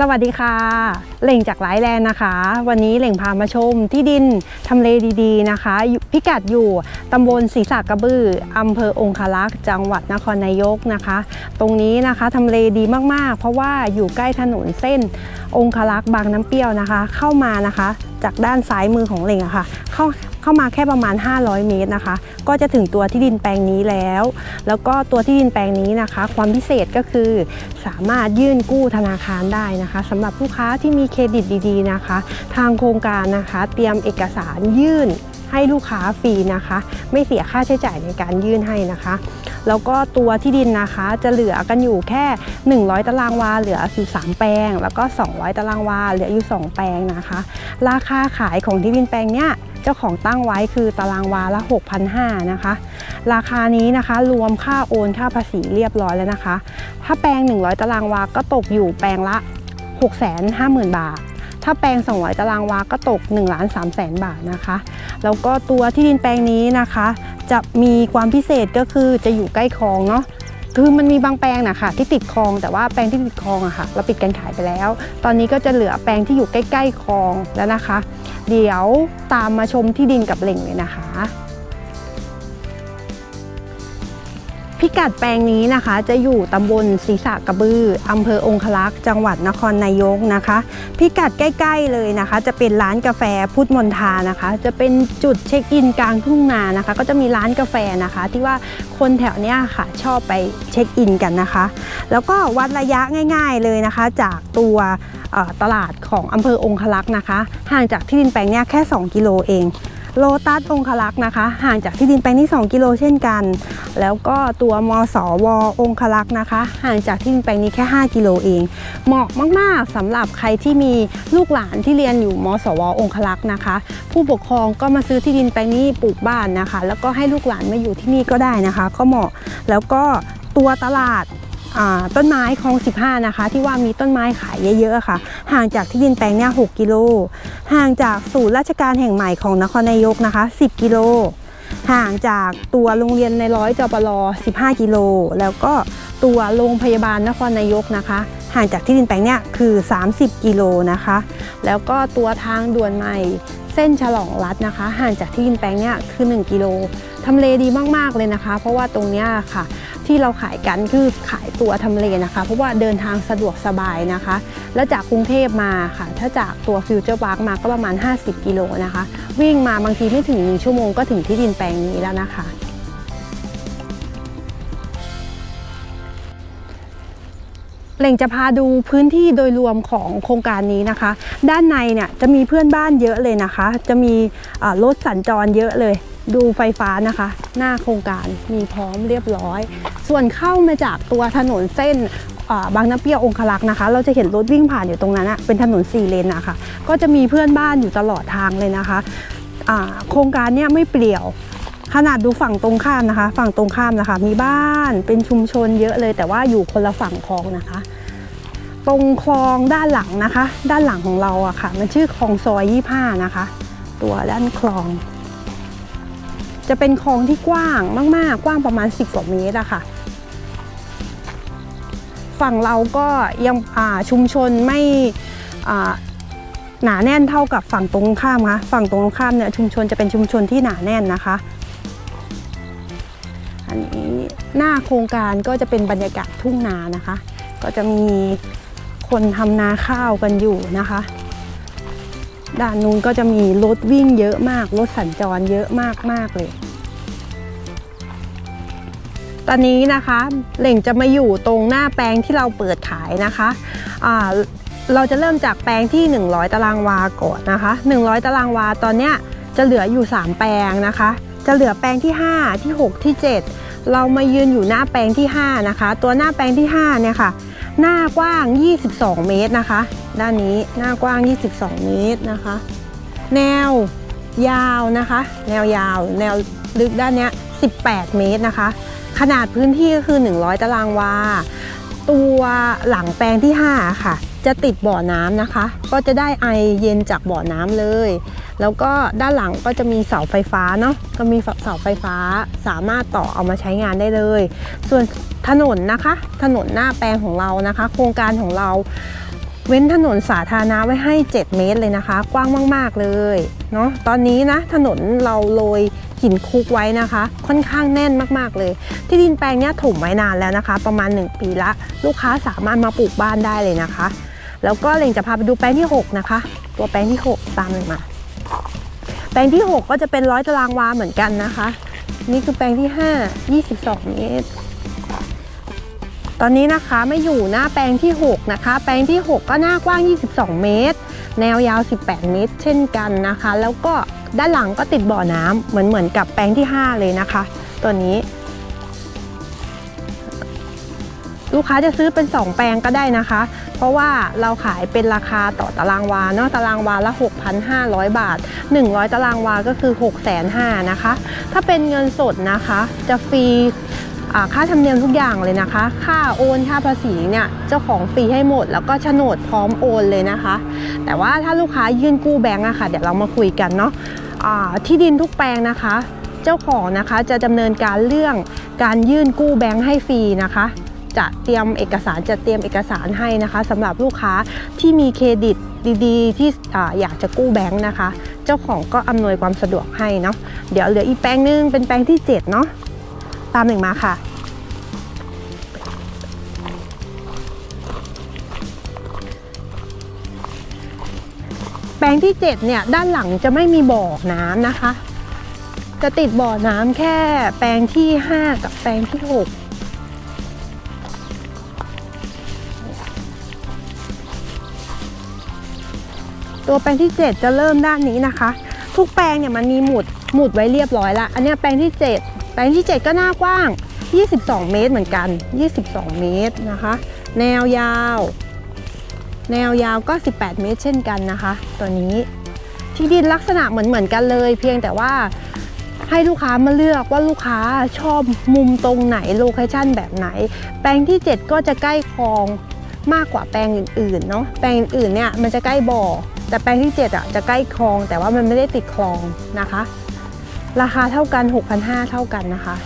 สวัสดีค่ะเหล่งจากไลฟ์แลนด์นะคะ วันนี้เหล่งพามาชมที่ดินทำเลดีๆนะคะอยู่พิกัดอยู่ตำบลศรีสากระบืออำเภอองคารักษ์จังหวัดนครนายกนะคะ ตรงนี้นะคะทำเลดีมากๆ เพราะว่าอยู่ใกล้ถนนเส้น องคารักษ์บางน้ำเปรี้ยวนะคะ เข้ามานะคะ จากด้านซ้ายมือของเหล่งอะค่ะเข้า เข้ามาแค่ประมาณ 500 เมตรนะคะ ก็จะถึงตัวที่ดินแปลงนี้แล้ว แล้วก็ตัวที่ดินแปลงนี้นะคะ ความพิเศษก็คือสามารถยื่นกู้ธนาคารได้นะคะสำหรับลูกค้าที่มีเครดิตดีๆนะคะ ทางโครงการนะคะ เตรียมเอกสารยื่นให้ลูกค้าฟรีนะคะ ไม่เสียค่าใช้จ่ายในการยื่นให้นะคะ แล้วก็ตัวที่ดินนะคะจะเหลือกันอยู่แค่ 100 ตารางวาเหลืออยู่3แปลง แล้วก็ 200 ตารางวาเหลืออยู่ 2 แปลงนะคะ ราคาขายของที่ดินแปลงเนี้ย เจ้าของตั้งไว้คือตารางวาละ 6,500นะคะ ราคานี้นะคะรวมค่าโอนค่าภาษีเรียบร้อยแล้วนะคะ ถ้าแปลง 100 ตารางวาก็ตกอยู่แปลงละ 650,000 บาท ถ้าแปลง 200 ตารางวาก็ตก1ล้าน3แสนบาทนะคะ แล้วก็ตัวที่ดินแปลงนี้นะคะ จะมีความพิเศษก็คือจะอยู่ใกล้คลองเนาะ คือมันมีบางแปลงนะคะที่ติดคลองแต่ว่าแปลงที่ติดคลองอะค่ะเราปิดการขายไปแล้ว ตอนนี้ก็จะเหลือแปลงที่อยู่ใกล้ ๆคลองแล้วนะคะ เดี๋ยวตามมาชมที่ดินกับเหล่งเลยนะคะ พิกัดแปลงนี้นะคะจะอยู่ตำบลศรีสะกระบืออำเภอองคลักษ์จังหวัดนครนายกนะคะ พิกัดใกล้ๆเลยนะคะ จะเป็นร้านกาแฟพุทธมนทานะคะ จะเป็นจุดเช็คอินกลางทุ่งนานะคะ ก็จะมีร้านกาแฟนะคะ ที่ว่าคนแถวเนี้ยค่ะชอบไปเช็คอินกันนะคะ แล้วก็วัดระยะง่าย ๆเลยนะคะ จากตัวตลาดของอำเภอองคลักษ์นะคะ ห่างจากที่ดินแปลงเนี้ยแค่ 2 กิโลเอง โลตัสองคลักษ์นะคะ ห่างจากที่ดินแปลงนี้2กิโลเช่นกัน แล้วก็ตัวมสวองคลักษ์นะคะ ห่างจากที่ดินแปลงนี้แค่ 5 กิโลเอง เหมาะมากๆสำหรับใครที่มีลูกหลานที่เรียนอยู่มสวองคลักษ์นะคะ ผู้ปกครองก็มาซื้อที่ดินแปลงนี้ปลูกบ้านนะคะ แล้วก็ให้ลูกหลานมาอยู่ที่นี่ก็ได้นะคะ ก็เหมาะแล้วก็ตัวตลาด ต้นไม้คลอง 15 นะคะ ที่ว่ามีต้นไม้ขายเยอะๆค่ะ ห่างจากที่ดินแปลงเนี่ย6กิโล ห่างจากศูนย์ราชการแห่งใหม่ของนครนายกนะคะ 10 กิโล ห่างจากตัวโรงเรียนในร้อยจปร15 กิโล แล้วก็ตัวโรงพยาบาลนครนายกนะคะ ห่างจากที่ดินแปลงเนี่ยคือ 30 กิโลนะคะ แล้วก็ตัวทางด่วนใหม่เส้นฉลองรัฐนะคะ ห่างจากที่ดินแปลงเนี่ยคือ 1 กิโลทำเลดีมากๆเลยนะคะ เพราะว่าตรงเนี้ยค่ะ ที่เราขายกันคือขายตัวทำเลนะคะ เพราะว่าเดินทางสะดวกสบายนะคะ แล้วจากกรุงเทพมาค่ะ ถ้าจากตัวฟิวเจอร์พาร์คมาก็ประมาณ 50 กิโลนะคะ วิ่งมาบางทีไม่ถึง 1 ชั่วโมงก็ถึงที่ดินแปลงนี้แล้วนะคะเหล่งจะพาดูพื้นที่โดยรวมของโครงการนี้นะคะ ด้านในเนี่ยจะมีเพื่อนบ้านเยอะเลยนะคะ จะมีรถสัญจรเยอะเลย ดูไฟฟ้านะคะ หน้าโครงการมีพร้อมเรียบร้อย ส่วนเข้ามาจากตัวถนนเส้นบางน้ำเปรี้ยวองคลักษ์นะคะ เราจะเห็นรถวิ่งผ่านอยู่ตรงนั้นอะเป็นถนนสี่เลนนะคะก็จะมีเพื่อนบ้านอยู่ตลอดทางเลยนะคะโครงการเนี่ยไม่เปลี่ยว ขนาดดูฝั่งตรงข้ามนะคะ ฝั่งตรงข้ามนะคะ มีบ้านเป็นชุมชนเยอะเลย แต่ว่าอยู่คนละฝั่งคลองนะคะ ตรงคลองด้านหลังนะคะ ด้านหลังของเราอะค่ะ มันชื่อคลองซอย25นะคะ ตัวด้านคลอง จะเป็นคลองที่กว้างมาก ๆ กว้างประมาณ 10กว่าเมตรอะค่ะ ฝั่งเราก็ยังชุมชนไม่หนาแน่นเท่ากับฝั่งตรงข้ามค่ะฝั่งตรงข้ามเนี่ยชุมชนจะเป็นชุมชนที่หนาแน่นนะคะ อันนี้หน้าโครงการก็จะเป็นบรรยากาศทุ่งนานะคะ ก็จะมีคนทำนาข้าวกันอยู่นะคะ ด้านนู้นก็จะมีรถวิ่งเยอะมาก รถสัญจรเยอะมากมากๆเลย ตอนนี้นะคะเหล่งจะมาอยู่ตรงหน้าแปลงที่เราเปิดขายนะคะอ่าเราจะเริ่มจากแปลงที่ 100 ตารางวาก่อนนะคะ 100 ตารางวาตอนเนี้ยจะเหลืออยู่ 3 แปลงนะคะ จะเหลือแปลงที่ 5 ที่ 6 ที่ 7 เรามายืนอยู่หน้าแปลงที่ 5 นะคะ ตัวหน้าแปลงที่ 5 เนี่ยค่ะ หน้ากว้าง 22 เมตรนะคะ ด้านนี้หน้ากว้าง 22 เมตรนะคะ แนวยาวนะคะ แนวยาว แนวลึกด้านเนี้ย 18 เมตรนะคะ ขนาดพื้นที่ก็คือ 100 ตารางวา ตัวหลังแปลงที่ 5 ค่ะ จะติดบ่อน้ำนะคะ ก็จะได้ไอเย็นจากบ่อน้ำเลย แล้วก็ด้านหลังก็จะมีเสาไฟฟ้าเนาะก็มีเสาไฟฟ้าสามารถต่อเอามาใช้งานได้เลย ส่วนถนนนะคะ ถนนหน้าแปลงของเรานะคะ โครงการของเรา เว้นถนนสาธารณะไว้ให้ 7 เมตรเลยนะคะ กว้างมาก ๆ เลยเนาะตอนนี้นะถนนเราโรยหินคุกไว้นะคะ ค่อนข้างแน่นมากๆเลย ที่ดินแปลงนี้ถมไว้นานแล้วนะคะ ประมาณ 1 ปีละ ลูกค้าสามารถมาปลูกบ้านได้เลยนะคะ แล้วก็เล็งจะพาไปดูแปลงที่ 6 นะคะ ตัวแปลงที่ 6 ตามเลยมา แปลงที่ 6 ก็จะเป็นร้อยตารางวาเหมือนกันนะคะ นี่คือแปลงที่ 5 22 เมตร ตอนนี้นะคะไม่อยู่หน้าแปลงที่ 6 นะคะ แปลงที่ 6 ก็หน้ากว้าง 22 เมตร แนวยาว 18 เมตร เช่นกันนะคะ แล้วก็ด้านหลังก็ติดบ่อน้ำเหมือนเหมือนกับแปลงที่ 5 เลยนะคะ ตัวนี้ ลูกค้าจะซื้อเป็น 2 แปลงก็ได้นะคะ เพราะว่าเราขายเป็นราคาต่อตารางวาเนาะตารางวาละ 6,500 บาท 100 ตารางวาก็คือ 6,500นะคะ ถ้าเป็นเงินสดนะคะ จะฟรี ค่าธรรมเนียมทุกอย่างเลยนะคะ ค่าโอนค่าภาษีเนี่ยเจ้าของฟรีให้หมด แล้วก็โฉนดพร้อมโอนเลยนะคะ แต่ว่าถ้าลูกค้ายื่นกู้แบงก์อะค่ะเดี๋ยวเรามาคุยกันเนาะอ่าที่ดินทุกแปลงนะคะ เจ้าของนะคะจะดำเนินการเรื่องการยื่นกู้แบงก์ให้ฟรีนะคะจะเตรียมเอกสารจะเตรียมเอกสารให้นะคะสำหรับลูกค้าที่มีเครดิตดีๆ ที่ออยากจะกู้แบงค์นะคะ เจ้าของก็อำนวยความสะดวกให้เนาะเดี๋ยวเหลืออีกแปลงหนึงเป็นแปลงที่ 7 เนาะ ตามหนึ่งมาค่ะ แปลงที่ 7 เนี่ย ด้านหลังจะไม่มีบ่อน้ำนะคะ จะติดบ่อน้ำแค่แปลงที่ 5 กับแปลงที่ 6ตัวแปลงที่ 7 จะเริ่มด้านนี้นะคะ ทุกแปลงเนี่ยมันมีหมุดหมุดไว้เรียบร้อยละอันนี้แปลงที่ 7 แปลงที่ 7 ก็หน้ากว้าง 22 เมตรเหมือนกัน 22 เมตรนะคะ แนวยาว แนวยาวก็ 18 เมตรเช่นกันนะคะ ตัวนี้ที่ดินลักษณะเหมือนเหมือนกันเลย เพียงแต่ว่าให้ลูกค้ามาเลือกว่าลูกค้าชอบมุมตรงไหนโลเคชั่นแบบไหน แปลงที่ 7 ก็จะใกล้คลองมากกว่าแปลงอื่นๆเนาะแปลงอื่นๆเนี่ยมันจะใกล้บ่อ แต่แปลงที่ 7อะจะใกล้คลอง แต่ว่ามันไม่ได้ติดคลองนะคะ ราคาเท่ากัน 6,500 เท่ากันนะคะ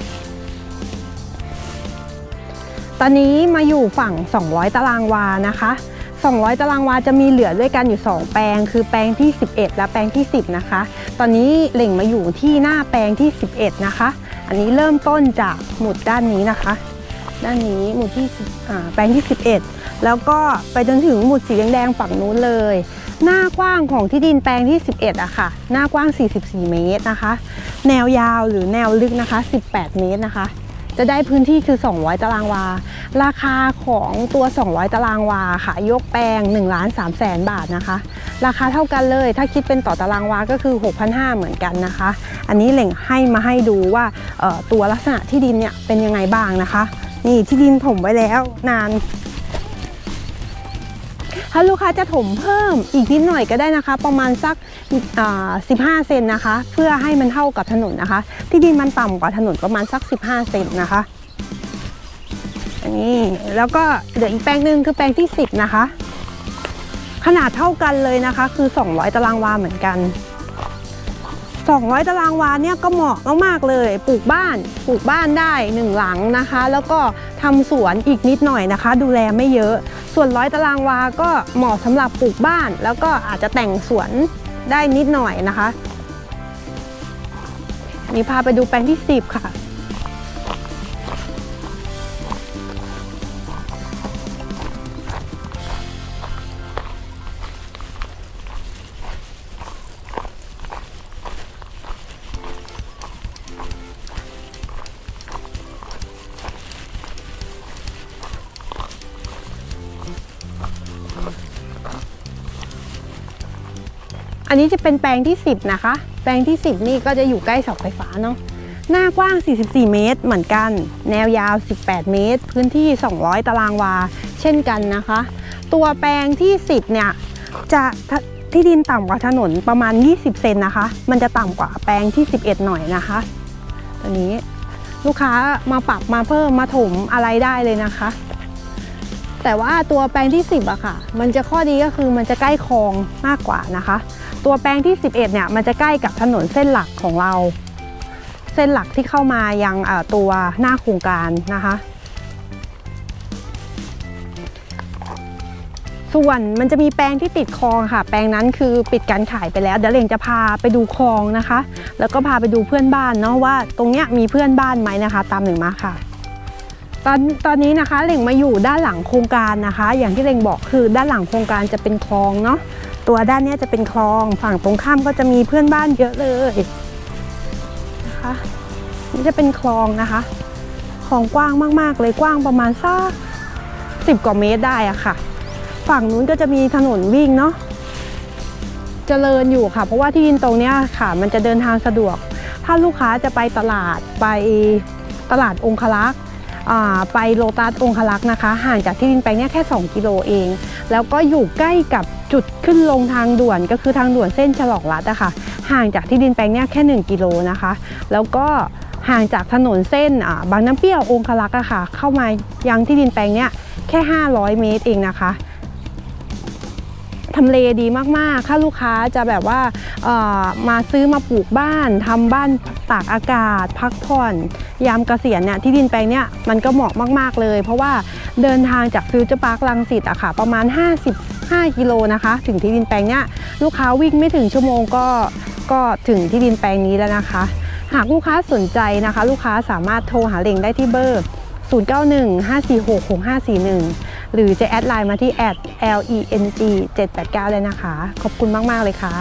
ตอนนี้มาอยู่ฝั่ง 200 ตารางวานะคะ 200 ตารางวาจะมีเหลือด้วยกันอยู่ 2 แปลง คือแปลงที่ 11 และแปลงที่ 10 นะคะ ตอนนี้เหล่งมาอยู่ที่หน้าแปลงที่ 11 นะคะ อันนี้เริ่มต้นจากหมุดด้านนี้นะคะ ด้านนี้หมุดที่แปลงที่ 11 แล้วก็ไปจนถึงหมุดสีแดงๆฝั่งนู้นเลย หน้ากว้างของที่ดินแปลงที่ 11อะค่ะ หน้ากว้าง 44 เมตรนะคะ แนวยาวหรือแนวลึกนะคะ 18 เมตรนะคะ จะได้พื้นที่คือ 200 ตารางวา ราคาของตัว 200 ตารางวาค่ะ ยกแปลง1ล้าน3แสนบาทนะคะ ราคาเท่ากันเลย ถ้าคิดเป็นต่อตารางวาก็คือ 6,500 เหมือนกันนะคะ อันนี้เหล่งให้มาให้ดูว่าตัวลักษณะที่ดินเนี่ยเป็นยังไงบ้างนะคะ นี่ที่ดินถมไว้แล้วนาน ถ้าลูกค้าจะถมเพิ่มอีกนิดหน่อยก็ได้นะคะ ประมาณสัก15เซนนะคะ เพื่อให้มันเท่ากับถนนนะคะ ที่ดินมันต่ำกว่าถนนประมาณสัก 15 เซนนะคะอันนี้แล้วก็เหลืออีกแปลงหนึ่งคือแปลงที่ 10 นะคะ ขนาดเท่ากันเลยนะคะ คือ 200 ตารางวาเหมือนกัน 200 ตารางวาเนี่ยก็เหมาะมากๆเลย ปลูกบ้าน ปลูกบ้านได้หนึ่งหลังนะคะ แล้วก็ทำสวนอีกนิดหน่อยนะคะ ดูแลไม่เยอะ ส่วนร้อยตารางวาก็เหมาะสำหรับปลูกบ้าน แล้วก็อาจจะแต่งสวนได้นิดหน่อยนะคะนี่พาไปดูแปลงที่ 10 ค่ะ อันนี้จะเป็นแปลงที่ 10 นะคะ แปลงที่ 10 นี่ก็จะอยู่ใกล้เสาไฟฟ้าเนาะหน้ากว้าง 44 เมตร เหมือนกัน แนวยาว 18 เมตร พื้นที่ 200 ตารางวา เช่นกันนะคะ ตัวแปลงที่ 10 เนี่ย จะที่ดินต่ำกว่าถนนประมาณ 20 เซนนะคะ มันจะต่ำกว่าแปลงที่ 11 หน่อยนะคะ ตัวนี้ลูกค้ามาปรับมาเพิ่มมาถมอะไรได้เลยนะคะ แต่ว่าตัวแปลงที่ 10อะค่ะ มันจะข้อดีก็คือมันจะใกล้คลองมากกว่านะคะ ตัวแปลงที่ 11เนี่ยมันจะใกล้กับถนนเส้นหลักของเรา เส้นหลักที่เข้ามายังตัวหน้าโครงการนะคะ ส่วนมันจะมีแปลงที่ติดคลองค่ะ แปลงนั้นคือปิดการขายไปแล้ว เดี๋ยวเลงจะพาไปดูคลองนะคะ แล้วก็พาไปดูเพื่อนบ้านเนาะว่าตรงเนี้ยมีเพื่อนบ้านไหมนะคะ ตามหนึ่งมาค่ะ ตอนตอนนี้นะคะเหล่งมาอยู่ด้านหลังโครงการนะคะ อย่างที่เหล่งบอกคือด้านหลังโครงการจะเป็นคลองเนาะตัวด้านนี้จะเป็นคลองฝั่งตรงข้ามก็จะมีเพื่อนบ้านเยอะเลยนะคะนี่จะเป็นคลองนะคะคลองกว้างมากๆ เลยกว้างประมาณสักสิบกว่าเมตรได้อะค่ะ ฝั่งนู้นก็จะมีถนนวิ่งเนาะเจริญอยู่ค่ะ เพราะว่าที่ดินตรงเนี้ยค่ะ มันจะเดินทางสะดวก ถ้าลูกค้าจะไปตลาดไปตลาดองคลักษ์ ไปโลตัสองคลักษ์นะคะ ห่างจากที่ดินแปลงนี้แค่ 2 กิโลเอง แล้วก็อยู่ใกล้กับจุดขึ้นลงทางด่วนก็คือทางด่วนเส้นฉลองรัฐอะค่ะ ห่างจากที่ดินแปลงนี้แค่ 1 กิโลนะคะ แล้วก็ห่างจากถนนเส้นบางน้ำเปรี้ยวองคลักษ์อะค่ะ เข้ามายังที่ดินแปลงนี้แค่ 500 เมตรเองนะคะ ทำเลดีมากๆ ถ้าลูกค้าจะแบบว่ามาซื้อมาปลูกบ้านทำบ้านตากอากาศ พักผ่อน ยามเกษียณเนี่ยที่ดินแปลงเนี่ยมันก็เหมาะมาก ๆ เลย เพราะว่าเดินทางจากฟิวเจอร์พาร์คลังสิตอะค่ะ ประมาณ 55 กิโลนะคะ ถึงที่ดินแปลงเนี่ยลูกค้าวิ่งไม่ถึงชั่วโมงก็ก็ถึงที่ดินแปลงนี้แล้วนะคะ หากลูกค้าสนใจนะคะ ลูกค้าสามารถโทรหาเล่งได้ที่เบอร์ 0915466541 หรือจะแอดไลน์มาที่ leng 789 เลยนะคะ ขอบคุณมาก ๆ เลยค่ะ